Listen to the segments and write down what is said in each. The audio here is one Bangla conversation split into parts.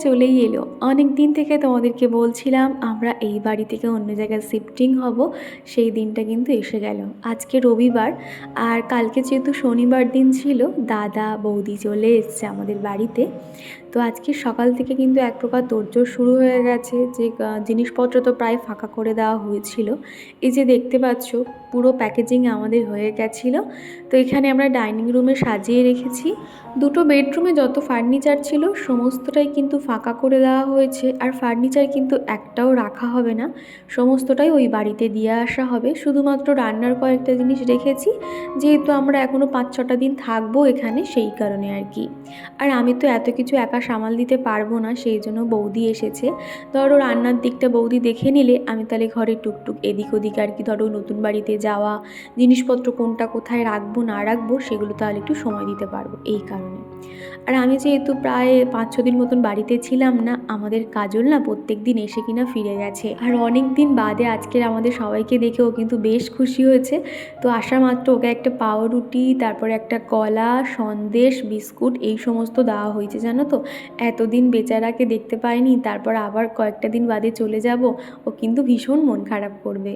চলেই এলো। অনেক দিন থেকে তোমাদেরকে বলছিলাম, আমরা এই বাড়ি থেকে অন্য জায়গায় শিফটিং হব। সেই দিনটা কিন্তু এসে গেল। আজকে রবিবার আর কালকে যেহেতু শনিবার দিন ছিল, দাদা বৌদি চলে এসছে আমাদের বাড়িতে। তো আজকে সকাল থেকে কিন্তু এক প্রকার তোড়জোড় শুরু হয়ে গেছে যে জিনিসপত্র তো প্রায় ফাঁকা করে দেওয়া হয়েছিল। এই যে দেখতে পাচ্ছ, পুরো প্যাকেজিং আমাদের হয়ে গেছিল। তো এখানে আমরা ডাইনিং রুমে সাজিয়ে রেখেছি। দুটো বেডরুমে যত ফার্নিচার ছিল, সমস্তটাই কিন্তু ফাঁকা করে দেওয়া হয়েছে। আর ফার্নিচার কিন্তু একটাও রাখা হবে না। সমস্তটাই ওই বাড়িতে দিয়ে আসা হবে। শুধুমাত্র রান্নার কয়েকটা জিনিস রেখেছি। যেহেতু আমরা এখনও পাঁচ ছটা দিন থাকব এখানে, সেই কারণে আর কি। আর আমি তো এত কিছু একা সামাল দিতে পারব না, সেই জন্য বৌদি এসেছে। ধরো রান্নার দিকটা বৌদি দেখে নিলে, আমি তাহলে ঘরে টুকটুক এদিক ওদিক আর কি, ধরো নতুন বাড়িতে যাওয়া, জিনিসপত্র কোনটা কোথায় রাখব, না রাখব, সেগুলো তাহলে একটু সময় দিতে পারব, এই কারণে। আর আমি যেহেতু প্রায় পাঁচ, ছ দিন মতন বাড়িতে ছিলাম না, আমাদের কাজল না প্রত্যেক দিন এসে কিনা ফিরে গেছে। আর অনেক দিন বাদে আজকের আমাদের সবাইকে দেখে ও কিন্তু বেশ খুশি হয়েছে। তো আসা মাত্র ওকে একটা পাউরুটি, তারপরে একটা কলা, সন্দেশ, বিস্কুট, এই সমস্ত দেওয়া হয়েছে, জানো তো? এতদিন বেচারাকে দেখতে পাইনি, তারপর আবার কয়েকটা দিন বাদে চলে যাব, ও কিন্তু ভীষণ মন খারাপ করবে।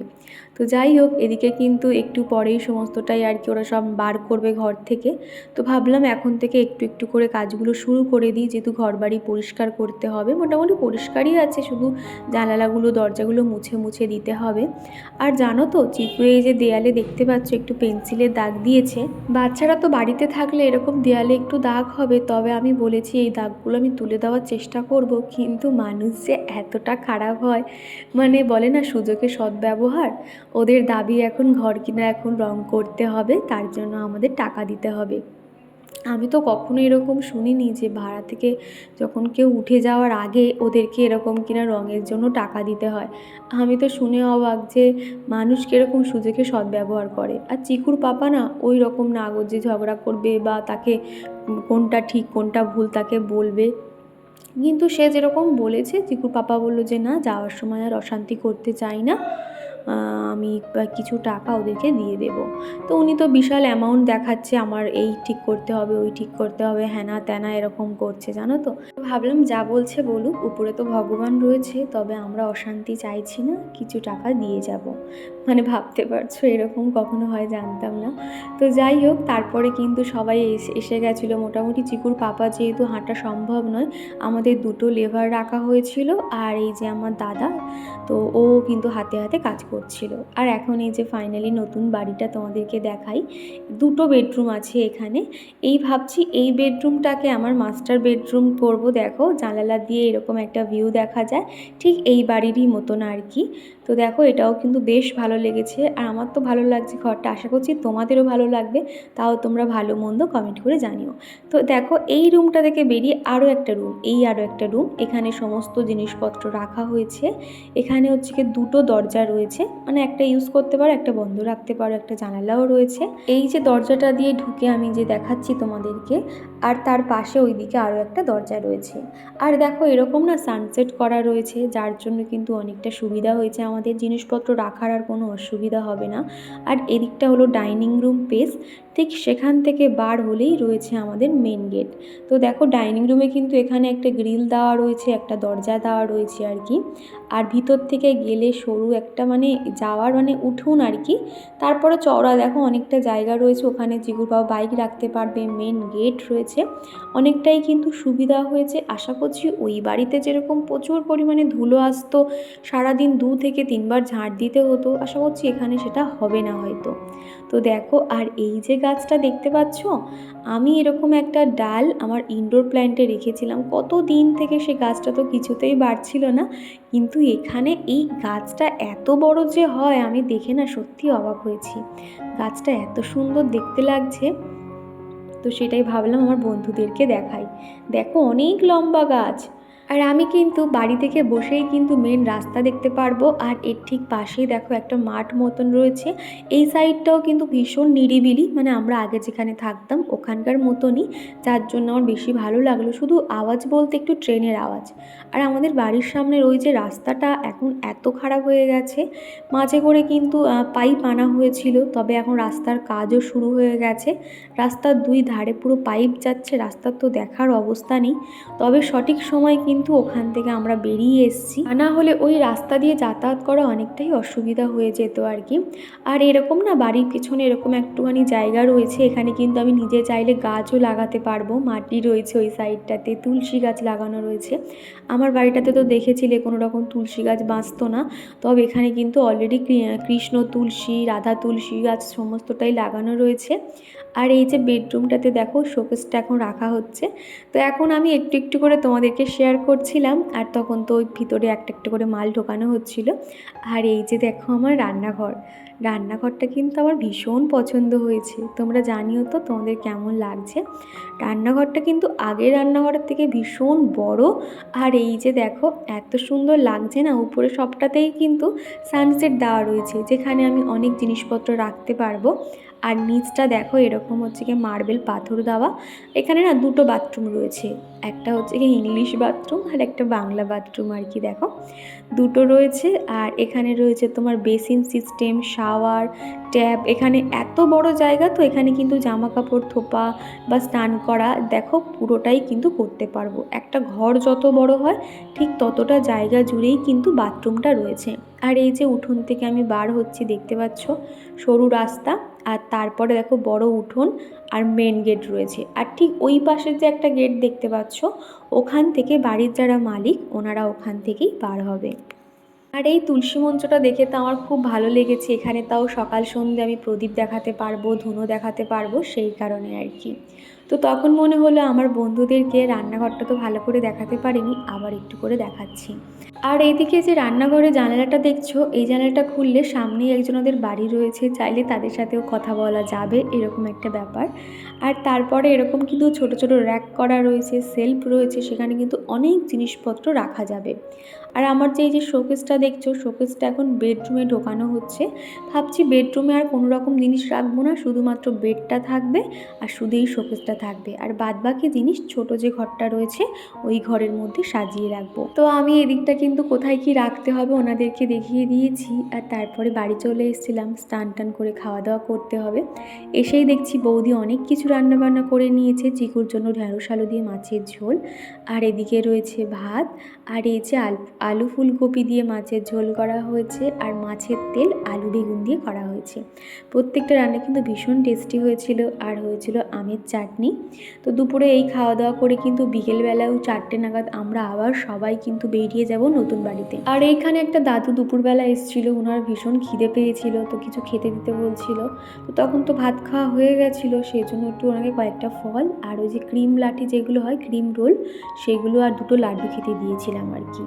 তো যাই হোক, এদিকে কিন্তু একটু পরেই সমস্তটাই আর কি ওরা সব বার করবে ঘর থেকে। তো ভাবলাম এখন থেকে একটু একটু করে কাজগুলো শুরু করে দিই, যেহেতু ঘর বাড়ি পরিষ্কার করতে হবে। মোটামুটি পরিষ্কারই আছে, শুধু জানালাগুলো, দরজাগুলো মুছে মুছে দিতে হবে। আর জানো তো চিকু এই যে দেয়ালে দেখতে পাচ্ছ, একটু পেন্সিলের দাগ দিয়েছে। বাচ্চারা তো বাড়িতে থাকলে এরকম দেয়ালে একটু দাগ হবে, তবে আমি বলেছি এই দাগগুলো আমি তুলে দেওয়ার চেষ্টা করব, কিন্তু মানুষ যে এতটা খারাপ হয় মানে বলে না সুযোগের সদ্ব্যবহার ওদের দাবি এখন ঘর কিনা এখন রং করতে হবে, তার জন্য আমাদের টাকা দিতে হবে। আমি তো কখনো এরকম শুনিনি যে ভাড়া থেকে যখন কেউ উঠে যাওয়ার আগে ওদেরকে এরকম কিনা রঙের জন্য টাকা দিতে হয়। আমি তো শুনে অবাক যে মানুষ কীরকম সুযোগে সদ্ব্যবহার করে। আর চিকুর পাপা না ওই রকম না যে ঝগড়া করবে বা তাকে কোনটা ঠিক, কোনটা ভুল তাকে বলবে। কিন্তু সে যেরকম বলেছে, চিকুর পাপা বলল যে না, যাওয়ার সময় আর অশান্তি করতে চাই না। আমি কিছু টাকা ওদেরকে দিয়ে দেব। তো উনি তো বিশাল অ্যামাউন্ট দেখাচ্ছে, আমার এই ঠিক করতে হবে, ওই ঠিক করতে হবে, হ্যানা ত্যানা এরকম করছে, জানো তো? ভাবলাম যা বলছে বলুক, উপরে তো ভগবান রয়েছে, তবে আমরা অশান্তি চাইছি না, কিছু টাকা দিয়ে যাব। মানে ভাবতে পারছ, এরকম কখনো হয় জানতাম না। তো যাই হোক, তারপরে কিন্তু সবাই এসে গেছিল। মোটামুটি চিকুর পাপা যেহেতু হাঁটা সম্ভব নয়, আমাদের দুটো লেবার রাখা হয়েছিল, আর এই যে আমার দাদা, তো ও কিন্তু হাতে হাতে কাজ করছিল। আর এখন এই যে ফাইনালি নতুন বাড়িটা তোমাদেরকে দেখাই, দুটো বেডরুম আছে এখানে। এই ভাবছি এই বেডরুমটাকে আমার মাস্টার বেডরুম করব দেখো, জানালা দিয়ে এরকম একটা ভিউ দেখা যায়, ঠিক এই বাড়িরই মতন আর কি। তো দেখো, এটাও কিন্তু বেশ ভালো লেগেছে। আর আমার তো ভালো লাগছে ঘরটা, আশা করছি তোমাদেরও ভালো লাগবে, তাও তোমরা ভালো মন্দ কমেন্ট করে জানিও। তো দেখো, এই রুমটা থেকে বেরিয়ে আরও একটা রুম এই আরও একটা রুম এখানে সমস্ত জিনিসপত্র রাখা হয়েছে। এখানে হচ্ছে কি দুটো দরজা রয়েছে মানে একটা ইউজ করতে পারো, একটা বন্ধ রাখতে পারো, একটা জানালাও রয়েছে। এই যে দরজাটা দিয়ে ঢুকে আমি যে দেখাচ্ছি তোমাদেরকে, আর তার পাশে ওইদিকে আরও একটা দরজা রয়েছে। আর দেখো, এরকম না সানসেট করা রয়েছে, যার জন্য কিন্তু অনেকটা সুবিধা হয়েছে আমাদের। জিনিসপত্র রাখার আর কোনো অসুবিধা হবে না। আর এদিকটা হলো ডাইনিং রুম পেস ঠিক সেখান থেকে বার হলেই রয়েছে আমাদের মেন গেট তো দেখো ডাইনিং রুমে কিন্তু এখানে একটা গ্রিল দেওয়া রয়েছে, একটা দরজা দেওয়া রয়েছে আর কি। আর ভিতর থেকে গেলে সরু একটা মানে যাওয়ার মানে উঠুন আর কি। তারপরে চওড়া দেখো, অনেকটা জায়গা রয়েছে, ওখানে জিগুর বাবা বাইক রাখতে পারবে মেন গেট রয়েছে। অনেকটাই কিন্তু সুবিধা হয়েছে আশা করছি ওই বাড়িতে যেরকম প্রচুর পরিমাণে ধুলো আসতো, সারাদিন দু থেকে তিনবার ঝাঁট দিতে হতো, আশা করছি এখানে সেটা হবে না হয়তো। তো দেখো, আর এই যে গাছটা দেখতে পাচ্ছ, আমি এরকম একটা ডাল আমার ইনডোর প্ল্যান্টে রেখেছিলাম। কত দিন থেকে সে গাছটা তো কিছুতেই বাড়ছিল না, কিন্তু এখানে এই গাছটা এত বড় যে হয়, আমি দেখে না সত্যি অবাক হয়েছি। গাছটা এত সুন্দর দেখতে লাগছে। তো সেটাই ভাবলাম আমার বন্ধুদেরকে দেখাই। দেখো অনেক লম্বা গাছ। আর আমি কিন্তু বাড়ি থেকে বসেই কিন্তু মেন রাস্তা দেখতে পারব। আর এর ঠিক পাশেই দেখো একটা মাঠ মতন রয়েছে। এই সাইডটাও কিন্তু ভীষণ নিরিবিলি মানে আমরা আগে যেখানে থাকতাম ওখানকার মতনই। যার জন্য আমার বেশি ভালো লাগল। শুধু আওয়াজ বলতে একটু ট্রেনের আওয়াজ। আর আমাদের বাড়ির সামনের ওই যে রাস্তাটা এখন এত খারাপ হয়ে গেছে। মাঝে করে কিন্তু পাইপ আনা হয়েছিল, তবে এখন রাস্তার কাজও শুরু হয়ে গেছে। রাস্তার দুই ধারে পুরো পাইপ যাচ্ছে, রাস্তার তো দেখার অবস্থা নেই। তবে সঠিক সময় কিন্তু ওখান থেকে আমরা বেরিয়ে এসেছি। না হলে ওই রাস্তা দিয়ে যাতায়াত করা অনেকটাই অসুবিধা হয়ে যেত আর কি। আর এরকম না বাড়ির পিছনে এরকম একটুখানি জায়গা রয়েছে, এখানে কিন্তু আমি নিজে চাইলে গাছও লাগাতে পারব। মাটি রয়েছে ওই সাইডটাতে, তুলসী গাছ লাগানো রয়েছে। আমার বাড়িটাতে তো দেখেছিলে কোনো রকম তুলসী গাছ বাঁচতো না। তবে এখানে কিন্তু অলরেডি কৃষ্ণ তুলসী, রাধা তুলসী গাছ সমস্তটাই লাগানো রয়েছে। আর এই যে বেডরুমটাতে দেখো শোকেসটা এখন রাখা হচ্ছে। তো এখন আমি একটু একটু করে তোমাদেরকে শেয়ার করছিলাম আর তখন তো ওই ভিতরে একটা একটা করে মাল ঢোকানো হচ্ছিল। আর এই যে দেখো আমার রান্নাঘর। রান্নাঘরটা কিন্তু আমার ভীষণ পছন্দ হয়েছে। তোমরা জানিও তো তোমাদের কেমন লাগছে। রান্নাঘরটা কিন্তু আগের রান্নাঘরের থেকে ভীষণ বড়। আর এই যে দেখো, এত সুন্দর লাগছে না? উপরে সবটাতেই কিন্তু সানসেট দেওয়া রয়েছে, যেখানে আমি অনেক জিনিসপত্র রাখতে পারব। আর নিচটা দেখো এরকম হচ্ছে কি মার্বেল পাথর দেওয়া। এখানে না দুটো বাথরুম রয়েছে। একটা হচ্ছে কি ইংলিশ বাথরুম আর একটা বাংলা বাথরুম আর কি দেখো। দুটো রয়েছে আর এখানে রয়েছে তোমার বেসিন সিস্টেম, শাওয়ার ট্যাপ এখানে এত বড় জায়গা তো এখানে কিন্তু জামা কাপড় থোপা বা স্নান করা দেখো পুরোটাই কিন্তু করতে পারব। একটা ঘর যত বড় হয় ঠিক ততটা জায়গা জুড়েই কিন্তু বাথরুমটা রয়েছে। আর এই যে উঠোন থেকে আমি বার হচ্ছি, দেখতে পাচ্ছ? সরু রাস্তা আর তারপরে দেখো বড় উঠোন আর মেন গেট রয়েছে। আর ঠিক ওই পাশের যে একটা গেট দেখতে পাচ্ছ, ওখান থেকে বাড়ির যারা মালিক, ওনারা ওখান থেকেই বার হবে। আর এই তুলসী মঞ্চটা দেখে তো আমার খুব ভালো লেগেছে। এখানে তাও সকাল সন্ধ্যে আমি প্রদীপ দেখাতে পারব, ধুনো দেখাতে পারব সেই কারণে আর কি। তো তখন মনে হলো আমার বন্ধুদেরকে রান্নাঘরটা তো ভালো করে দেখাতে পারিনি, আবার একটু করে দেখাচ্ছি। আর এইদিকে যে রান্নাঘরে জানালাটা দেখছ, এই জানালাটা খুললে সামনেই একজন ওদের বাড়ি রয়েছে, চাইলে তাদের সাথেও কথা বলা যাবে, এরকম একটা ব্যাপার। আর তারপরে এরকম কিন্তু ছোট ছোট র্যাক করা রয়েছে, সেলফ রয়েছে, সেখানে কিন্তু অনেক জিনিসপত্র রাখা যাবে। আর আমার যে এই যে শোকেসটা দেখছ শোকেসটা এখন বেডরুমে ঢোকানো হচ্ছে। ভাবছি বেডরুমে আর কোনো রকম জিনিস রাখব না, শুধুমাত্র বেডটা থাকবে আর শুধু এই শোকেসটা থাকবে। আর বাদবাকি জিনিস, ছোট যে ঘরটা রয়েছে, ওই ঘরের মধ্যে সাজিয়ে রাখব। তো আমি এদিকটা কিন্তু কোথায় কি রাখতে হবে ওনাদেরকে দেখিয়ে দিয়েছি। আর তারপরে বাড়ি চলে এসেছিলাম, স্নান টান করে খাওয়া দাওয়া করতে হবে। এসেই দেখছি বৌদি অনেক কিছু রান্নাবান্না করে নিয়েছে, চিকুর জন্য ঢ্যাঁড়স আলু দিয়ে মাছের ঝোল। আর এদিকে রয়েছে ভাত, আর এই যে আলু আলু ফুলকপি দিয়ে মাছের ঝোল করা হয়েছে আর মাছের তেল আলু বেগুন দিয়ে করা হয়েছে। প্রত্যেকটা রান্না কিন্তু ভীষণ টেস্টি হয়েছিল আর হয়েছিল আমের চাটনি। তো দুপুরে এই খাওয়া দাওয়া করে কিন্তু বিকেলবেলাও চারটে নাগাদ আমরা আবার সবাই কিন্তু বেরিয়ে যাব নতুন বাড়িতে। আর এইখানে একটা দাদু দুপুরবেলা এসেছিল ওনার ভীষণ খিদে পেয়েছিল, তো কিছু খেতে দিতে বলছিল। তো তখন তো ভাত খাওয়া হয়ে গেছিল সেই জন্য একটু ওনাকে কয়েকটা ফল আর ওই যে ক্রিম লাঠি যেগুলো হয়, ক্রিম রোল, সেগুলো আর দুটো লাড্ডু খেতে দিয়েছিলাম আর কি।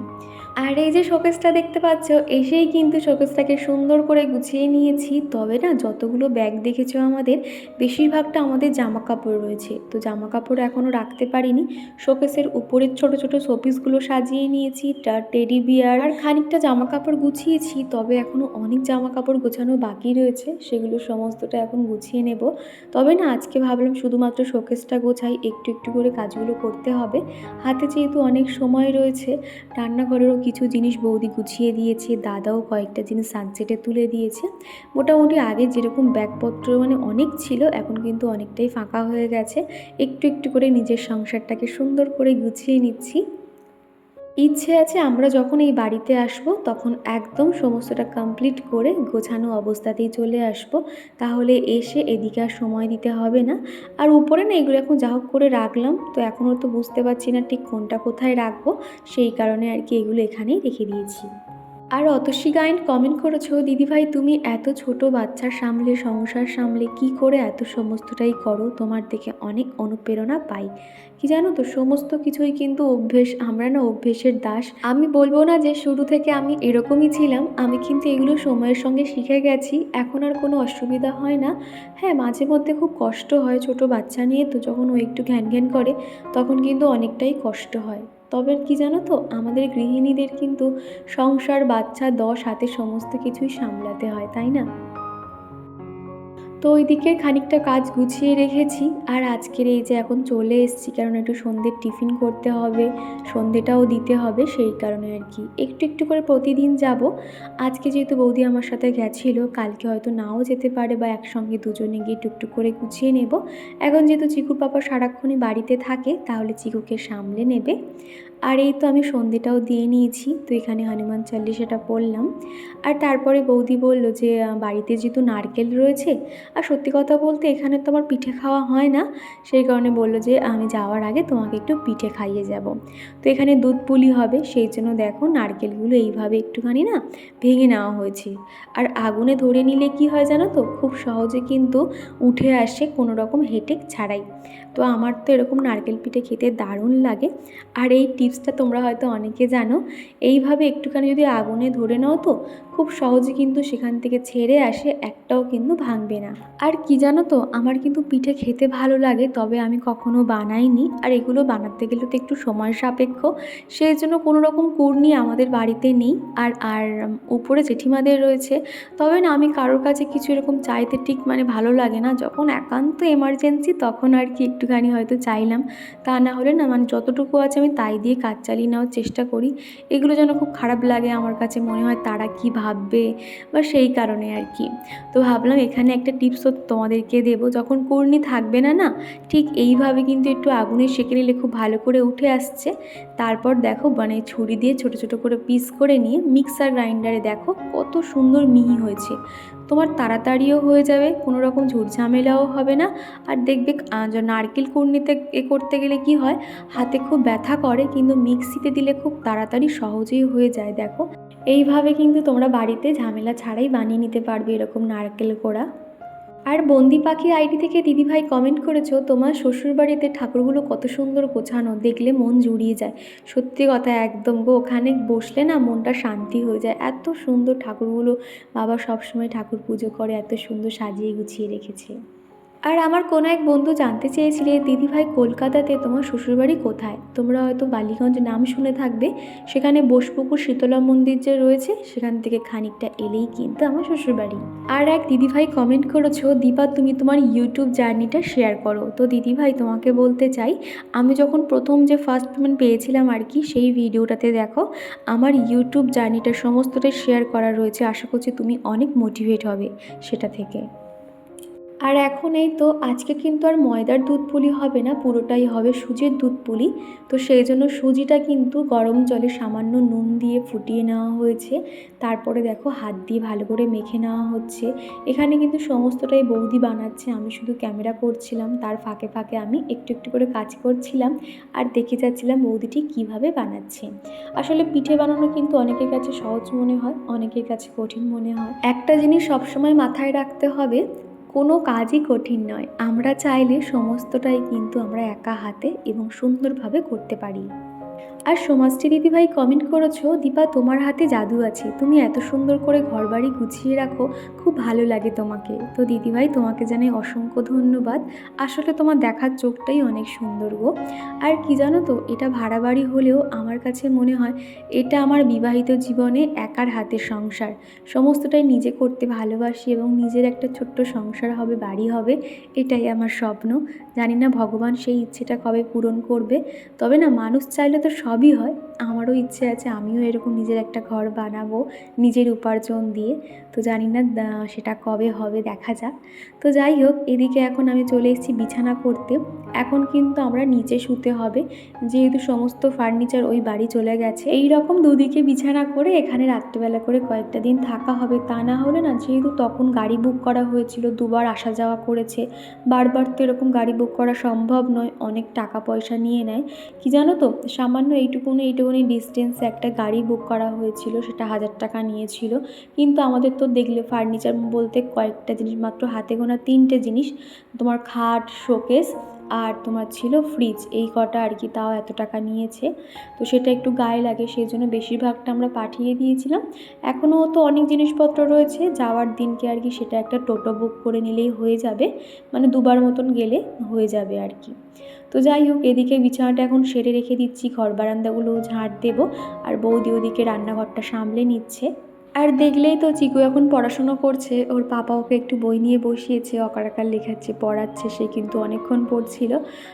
আর এই যে শোকেসটা দেখতে পাচ্ছ, এসেই কিন্তু শোকেসটাকে সুন্দর করে গুছিয়ে নিয়েছি। তবে না, যতগুলো ব্যাগ দেখেছ আমাদের, বেশিরভাগটা আমাদের জামা কাপড় রয়েছে। তো জামা কাপড় এখনও রাখতে পারিনি। শোকেসের উপরের ছোট ছোট শোপিসগুলো সাজিয়ে নিয়েছি টেডি বিয়ার। আর খানিকটা জামা কাপড় গুছিয়েছি, তবে এখনও অনেক জামা কাপড় গোছানো বাকি রয়েছে। সেগুলো সমস্তটা এখন গুছিয়ে নেব। তবে না, আজকে ভাবলাম শুধুমাত্র শোকেসটা গোছাই, একটু একটু করে কাজগুলো করতে হবে। হাতে যেহেতু অনেক সময় রয়েছে, রান্নাঘরেরও কিছু জিনিস বৌদি গুছিয়ে দিয়েছে, দাদাও কয়েকটা জিনিস সানসেটে তুলে দিয়েছে। মোটামুটি আগে যেরকম ব্যাগপত্র মানে অনেক ছিল, এখন কিন্তু অনেকটাই ফাঁকা হয়ে গেছে। একটু একটু করে নিজের সংসারটাকে সুন্দর করে গুছিয়ে নিচ্ছি। ইচ্ছে আছে আমরা যখন এই বাড়িতে আসব, তখন একদম সমস্তটা কমপ্লিট করে গোছানো অবস্থাতেই চলে আসব। তাহলে এসে এদিকে আর সময় দিতে হবে না। আর উপরে না এগুলো এখন যা হোক করে রাখলাম, তো এখনও তো বুঝতে পারছি না ঠিক কোনটা কোথায় রাখব, সেই কারণে আর কি এগুলো এখানেই রেখে দিয়েছি। আর অতসী গায়েন কমেন্ট করেছ, দিদিভাই, তুমি এত ছোট বাচ্চার সামলে, সংসার সামলে, কি করে এত সমস্তটাই করো? তোমার দেখে অনেক অনুপ্রেরণা পাই। কি জানো তো, সমস্ত কিছুই কিন্তু অভ্যেস, আমরা না অভ্যেসের দাস। আমি বলব না যে শুরু থেকে আমি এরকমই ছিলাম, আমি কিন্তু এগুলো সময়ের সঙ্গে শিখে গেছি, এখন আর কোনো অসুবিধা হয় না। হ্যাঁ মাঝে মধ্যে খুব কষ্ট হয় ছোট বাচ্চা নিয়ে, তো যখন ও একটু ঘ্যান ঘ্যান করে, তখন কিন্তু অনেকটাই কষ্ট হয়। তবে কি জানো তো, আমাদের গৃহিণীদের কিন্তু সংসার, বাচ্চা, দশ হাতে সমস্ত কিছুই সামলাতে হয়, তাই না? তো ওই দিকের খানিকটা কাজ গুছিয়ে রেখেছি। আর আজকের এই যে এখন চলে এসেছি, কারণ একটু সন্ধ্যের টিফিন করতে হবে, সন্ধ্যেটাও দিতে হবে, সেই কারণে আর কি। একটু একটু করে প্রতিদিন যাব। আজকে যেহেতু বৌদি আমার সাথে গেছিল, কালকে হয়তো নাও যেতে পারে বা একসঙ্গে দুজনে গিয়ে টুকটুক করে গুছিয়ে নেব। এখন যেহেতু চিকুর পাপা সারাক্ষণই বাড়িতে থাকে, তাহলে চিকুকে সামলে নেবে। আর এই তো আমি সন্ধেটাও দিয়ে নিয়েছি, তো এখানে হনুমান চল্লিশাটা পড়লাম। আর তারপরে বৌদি বলল যে বাড়িতে যেহেতু নারকেল রয়েছে আর সত্যি কথা বলতে এখানে তো আমার পিঠে খাওয়া হয় না। সেই কারণে বলল যে, আমি যাওয়ার আগে তোমাকে একটু পিঠে খাইয়ে যাব। তো এখানে দুধ পুলি হবে, সেই জন্য দেখো নারকেলগুলো এইভাবে একটুখানি না ভেঙে নেওয়া হয়েছে। আর আগুনে ধরে নিলে কি হয় জানো তো? খুব সহজে কিন্তু উঠে আসে কোনো রকম হেটেক ছাড়াই। তো আমার তো এরকম নারকেল পিঠে খেতে দারুণ লাগে। আর এই টিপসটা তোমরা হয়তো অনেকে জানো। এইভাবে একটুখানি যদি আগুনে ধরে নাও তো, খুব সহজে কিন্তু সেখান থেকে ছেড়ে আসে, একটাও কিন্তু ভাঙবে না। আর কি জানো তো, আমার কিন্তু পিঠে খেতে ভালো লাগে, তবে আমি কখনো বানাইনি। আর এগুলো বানাতে গেলে তো একটু সময় সাপেক্ষ। সেই জন্য কোনো রকম কুর্নি আমাদের বাড়িতে নেই। আর আর উপরে জেঠিমাদের রয়েছে। তবে না, আমি কারোর কাছে কিছু এরকম চাইতে ঠিক মানে ভালো লাগে না। যখন একান্ত এমার্জেন্সি তখন আর কি একটুখানি হয়তো চাইলাম, তা না হলে না মানে যতটুকু আছে আমি তাই দিয়ে কাজ চালিয়ে নেওয়ার চেষ্টা করি। এগুলো যেন খুব খারাপ লাগে আমার কাছে, মনে হয় তারা কি ভাববে বা সেই কারণে আর কি। তো ভাবলাম এখানে একটা টিপসও তোমাদেরকে দেবো, যখন কুর্নি থাকবে না না, ঠিক এইভাবে কিন্তু একটু আগুনে সেঁকে নিলে খুব ভালো করে উঠে আসছে। তারপর দেখো মানে ছুরি দিয়ে ছোট ছোট করে পিস করে নিয়ে মিক্সার গ্রাইন্ডারে দেখো কত সুন্দর মিহি হয়েছে। তোমার তাড়াতাড়িও হয়ে যাবে, কোনো রকম ঝুটঝামেলাও হবে না। আর দেখবে নারকেল কুর্নিতে এ করতে গেলে কি হয়, হাতে খুব ব্যথা করে, কিন্তু মিক্সিতে দিলে খুব তাড়াতাড়ি সহজেই হয়ে যায়, দেখো। এইভাবে কিন্তু তোমরা বাড়িতে ঝামেলা ছাড়াই বানিয়ে নিতে পারবে এরকম নারকেল কোড়া। আর বন্দি পাখি আইডি থেকে দিদিভাই কমেন্ট করেছ, তোমার শ্বশুরবাড়িতে ঠাকুরগুলো কত সুন্দর গোছানো, দেখলে মন জুড়িয়ে যায়। সত্যি কথা, একদম গো, ওখানে বসলে না মনটা শান্তি হয়ে যায়। এত সুন্দর ঠাকুরগুলো বাবা সবসময় ঠাকুর পুজো করে, এত সুন্দর সাজিয়ে গুছিয়ে রেখেছে। আর আমার কোনো এক বন্ধু জানতে চেয়েছিলে দিদিভাই কলকাতাতে তোমার শ্বশুরবাড়ি কোথায়? তোমরা হয়তো বালিগঞ্জ নাম শুনে থাকবে। সেখানে বোসপুকুর শীতলা মন্দির যে রয়েছে, সেখান থেকে খানিকটা এলেই কিন্তু আমার শ্বশুরবাড়ি। আর এক দিদিভাই কমেন্ট করেছ, দীপা, তুমি তোমার ইউটিউব জার্নিটা শেয়ার করো। তো দিদিভাই তোমাকে বলতে চাই, আমি যখন প্রথম যে ফার্স্ট পেমেন্ট পেয়েছিলাম আর কি, সেই ভিডিওটাতে দেখো, আমার ইউটিউব জার্নিটা সমস্তটাই শেয়ার করা রয়েছে। আশা করছি তুমি অনেক মোটিভেট হবে সেটা থেকে। আর এখন এই তো, আজকে কিন্তু আর ময়দার দুধ পুলি হবে না, পুরোটাই হবে সুজির দুধ পুলি। তো সেই জন্য সুজিটা কিন্তু গরম জলে সামান্য নুন দিয়ে ফুটিয়ে নেওয়া হয়েছে। তারপরে দেখো হাত দিয়ে ভালো করে মেখে নেওয়া হচ্ছে। এখানে কিন্তু সমস্তটাই বৌদি বানাচ্ছে, আমি শুধু ক্যামেরা করছিলাম, তার ফাঁকে ফাঁকে আমি একটু একটু করে কাজ করছিলাম আর দেখে যাচ্ছিলাম বৌদিটি কীভাবে বানাচ্ছে। আসলে পিঠে বানানো কিন্তু অনেকের কাছে সহজ মনে হয়, অনেকের কাছে কঠিন মনে হয়। একটা জিনিস সবসময় মাথায় রাখতে হবে কোনো কাজই কঠিন নয়। আমরা চাইলে সমস্তটাই কিন্তু আমরা একা হাতে এবং সুন্দরভাবে করতে পারি। আর সমাজটি দিদিভাই কমেন্ট করেছ, দীপা, তোমার হাতে জাদু আছে। তুমি এত সুন্দর করে ঘরবাড়ি গুছিয়ে রাখো, খুব ভালো লাগে তোমাকে। তো দিদিভাই, তোমাকে জানাই অসংখ্য ধন্যবাদ। আসলে তোমার দেখার চোখটাই অনেক সুন্দর গো। আর কি জানো তো, এটা ভাড়া বাড়ি হলেও আমার কাছে মনে হয় এটা আমার বিবাহিত জীবনে একার হাতের সংসার। সমস্তটাই নিজে করতে ভালোবাসি এবং নিজের একটা ছোট্ট সংসার হবে, বাড়ি হবে, এটাই আমার স্বপ্ন। জানি না ভগবান সেই ইচ্ছেটা কবে পূরণ করবে। তবে না, মানুষ চাইলে তো সবই হয়। আমারও ইচ্ছে আছে, আমিও এরকম নিজের একটা ঘর বানাবো, নিজের উপার্জন দিয়ে। তো জানি না সেটা কবে হবে, দেখা যাক। তো যাই হোক, এদিকে এখন আমি চলে এসেছি বিছানা করতে। এখন কিন্তু আমরা নিচে শুতে হবে। যেহেতু সমস্ত ফার্নিচার ওই বাড়ি চলে গেছে। এই রকম দুদিকে বিছানা করে এখানে রাত্রেবেলা করে কয়েকটা দিন থাকা হবে। তা না হলে না, যেহেতু তখন গাড়ি বুক করা হয়েছিল, দুবার আসা যাওয়া করেছে। বারবার তো এরকম গাড়ি বুক করা সম্ভব নয়। অনেক টাকা পয়সা নিয়ে নেয়। কি জানো তো, সামান্য এইটুকুনি এইটুকুনি ডিস্টেন্সে একটা গাড়ি বুক করা হয়েছিল, সেটা হাজার টাকা নিয়েছিল। কিন্তু আমাদের তো দেখলে ফার্নিচার বলতে কয়েকটা জিনিস, মাত্র হাতে গোনা তিনটে জিনিস, তোমার খাট শোকেস আর তোমার ছিল ফ্রিজ এই কটা আর কি তাও এত টাকা নিয়েছে। তো সেটা একটু গায়ে লাগে, সেই জন্য বেশিরভাগটা আমরা পাঠিয়ে দিয়েছিলাম। এখনও তো অনেক জিনিসপত্র রয়েছে, যাওয়ার দিনকে আর কি সেটা একটা টোটো বুক করে নিলেই হয়ে যাবে। মানে দুবার মতন গেলে হয়ে যাবে আর কি। তো যাই হোক, এদিকে বিছানাটা এখন সেরে রেখে দিচ্ছি, ঘর বারান্দাগুলো ঝাড় দেবো আর বৌদি ওদিকে রান্নাঘরটা সামলে নিচ্ছে। আর দেখলেই তো চিকু এখন পড়াশুনো করছে, ওর পাপা ওকে একটু বই নিয়ে বসিয়েছে, অকারাকার লেখাচ্ছে, পড়াচ্ছে, সে কিন্তু অনেকক্ষণ পড়ছিল।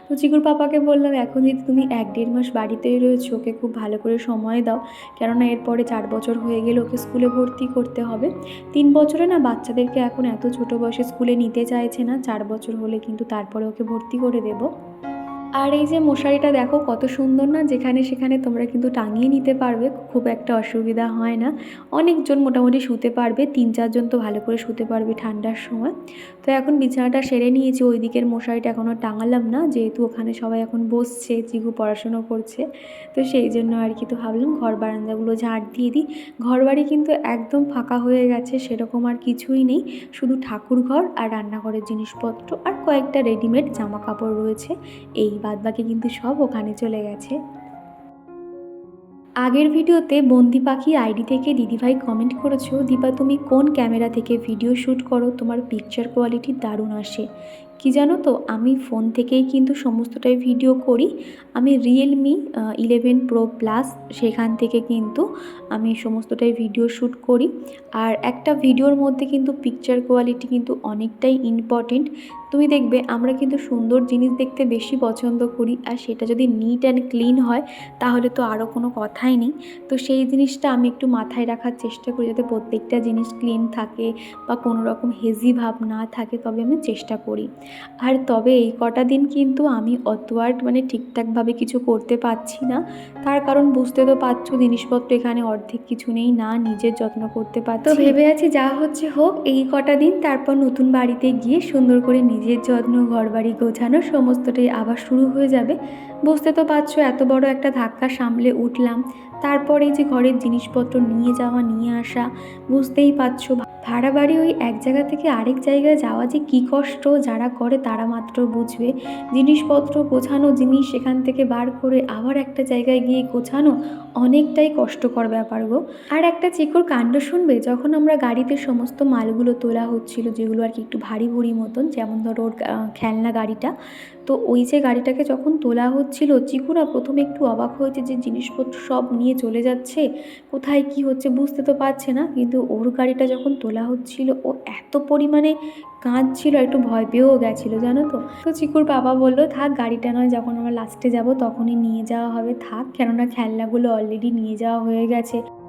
তো চিকুর পাপাকে বললাম, এখন যদি তুমি এক দেড় মাস বাড়িতেই রয়েছো, ওকে খুব ভালো করে সময় দাও। কেননা এরপরে চার বছর হয়ে গেলে ওকে স্কুলে ভর্তি করতে হবে। তিন বছরে না বাচ্চাদেরকে এখন এত ছোটো বয়সে স্কুলে নিতে চাইছে না, চার বছর হলে কিন্তু তারপরে ওকে ভর্তি করে দেবো। আর এই যে মশারিটা দেখো, কত সুন্দর না? যেখানে সেখানে তোমরা কিন্তু টাঙিয়ে নিতে পারবে, খুব একটা অসুবিধা হয় না। অনেকজন মোটামুটি শুতে পারবে, তিন চারজন তো ভালো করে শুতে পারবে ঠান্ডার সময়। তো এখন বিছানাটা সেরে নিয়েছি ওই দিকের মশারিটা এখনও টাঙালাম না, যেহেতু ওখানে সবাই এখন বসছে চিকু পড়াশুনো করছে। তো সেই জন্য আর কি, তো ভাবলাম ঘর বারান্দাগুলো ঝাড় দিয়ে দিই। ঘর বাড়ি কিন্তু একদম ফাঁকা হয়ে গেছে, সেরকম আর কিছুই নেই। শুধু ঠাকুর ঘর আর রান্নাঘরের জিনিসপত্র আর কয়েকটা রেডিমেড জামা কাপড় রয়েছে, এই বাদবাকি কিন্তু সব ওখানে চলে গেছে। আগের ভিডিওতে বন্দি পাখি আইডি থেকে দিদিভাই কমেন্ট করেছ, দীপা, তুমি কোন ক্যামেরা থেকে ভিডিও শ্যুট করো? তোমার পিকচার কোয়ালিটি দারুণ আসে। কি জানো তো? আমি ফোন থেকেই কিন্তু সমস্তটাই ভিডিও করি। আমি রিয়েলমি ইলেভেন প্রো প্লাস সেখান থেকে কিন্তু আমি সমস্তটাই ভিডিও শ্যুট করি। আর একটা ভিডিওর মধ্যে কিন্তু পিকচার কোয়ালিটি কিন্তু অনেকটাই ইম্পর্টেন্ট তুমি দেখবে, আমরা কিন্তু সুন্দর জিনিস দেখতে বেশি পছন্দ করি। আর সেটা যদি নিট অ্যান্ড ক্লিন হয়, তাহলে তো আরও কোনো কথাই নেই। তো সেই জিনিসটা আমি একটু মাথায় রাখার চেষ্টা করি যাতে প্রত্যেকটা জিনিস ক্লিন থাকে বা কোনো রকম হেজি ভাব না থাকে, তবে আমি চেষ্টা করি। আর তবে এই কটা দিন কিন্তু আমি অত মানে ঠিকঠাকভাবে কিছু করতে পারছি না। তার কারণ বুঝতে তো পারছ, জিনিসপত্র এখানে অর্ধেক কিছু নেই, না নিজের যত্ন করতে পারছি। তো ভেবে আছি যা হচ্ছে হোক, এই কটা দিন তারপর নতুন বাড়িতে গিয়ে সুন্দর করে নিজের যত্ন ঘর বাড়ি গোছানো সমস্তটাই আবার শুরু হয়ে যাবে। বুঝতে তো পারছ, এত বড় একটা ধাক্কা সামলে উঠলাম। তারপরে যে ঘরের জিনিসপত্র নিয়ে যাওয়া, নিয়ে আসা, বুঝতেই পারছ ভাড়া বাড়ি ওই এক জায়গা থেকে আরেক জায়গায় যাওয়া যে কী কষ্ট, যারা করে তারা মাত্র বুঝবে। জিনিসপত্র গোছানো, জিনিস সেখান থেকে বার করে আবার একটা জায়গায় গিয়ে গোছানো অনেকটাই কষ্টকর ব্যাপার গো। আর একটা চিকুর কাণ্ড শুনবে? যখন আমরা গাড়িতে সমস্ত মালগুলো তোলা হচ্ছিল, যেগুলো আর কি একটু ভারী ভুরি মতন, যেমন ধরো ওর খেলনা গাড়িটা তো ওই যে গাড়িটাকে যখন তোলা হচ্ছিল, চিকুরা প্রথমে একটু অবাক হয়েছে যে জিনিসপত্র সব নিয়ে চলে যাচ্ছে, কোথায় কি হচ্ছে বুঝতে তো পারছে না। কিন্তু ওর গাড়িটা যখন তোলা হচ্ছিল, ও এত পরিমাণে কাঁদছিল একটু ভয় পেয়েও গেছিল, জানো তো। তো চিকুর বাবা বলল, থাক, গাড়িটা নয়, যখন আমরা লাস্টে যাব, তখনই নিয়ে যাওয়া হবে। থাক, কেননা খেলনাগুলো অলরেডি নিয়ে যাওয়া হয়ে গেছে।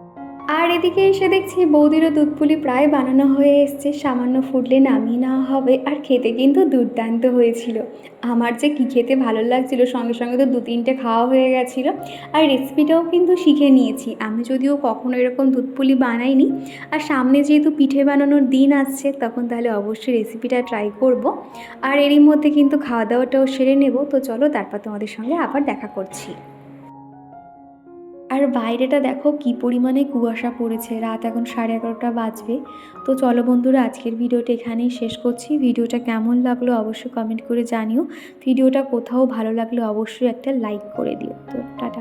আর এদিকে এসে দেখছি বৌদিরও দুধ পুলি প্রায় বানানো হয়ে এসছে। সামান্য ফুটলে নামিয়ে নেওয়া হবে। আর খেতে কিন্তু দুর্দান্ত হয়েছিল। আমার যে কী খেতে ভালো লাগছিল, সঙ্গে সঙ্গে তো দু তিনটে খাওয়া হয়ে গেছিল। আর রেসিপিটাও কিন্তু শিখে নিয়েছি। আমি যদিও কখনো এরকম দুধ পুলি বানাইনি। আর সামনে যেহেতু পিঠে বানানোর দিন আসছে, তখন তাহলে অবশ্যই রেসিপিটা ট্রাই করব। আর এরই মধ্যে কিন্তু খাওয়া দাওয়াটাও সেরে নেব। তো চলো, তারপর তোমাদের সঙ্গে আবার দেখা করছি। আর বাইরেটা দেখো কি পরিমাণে কুয়াশা পড়েছে। রাত এখন সাড়ে এগারোটা বাজবে। তো চলো বন্ধুরা, আজকের ভিডিওটা এখানেই শেষ করছি। ভিডিওটা কেমন লাগল অবশ্যই কমেন্ট করে জানিও। ভিডিওটা কোথাও ভালো লাগলে অবশ্যই একটা লাইক করে দিও। তো টাটা।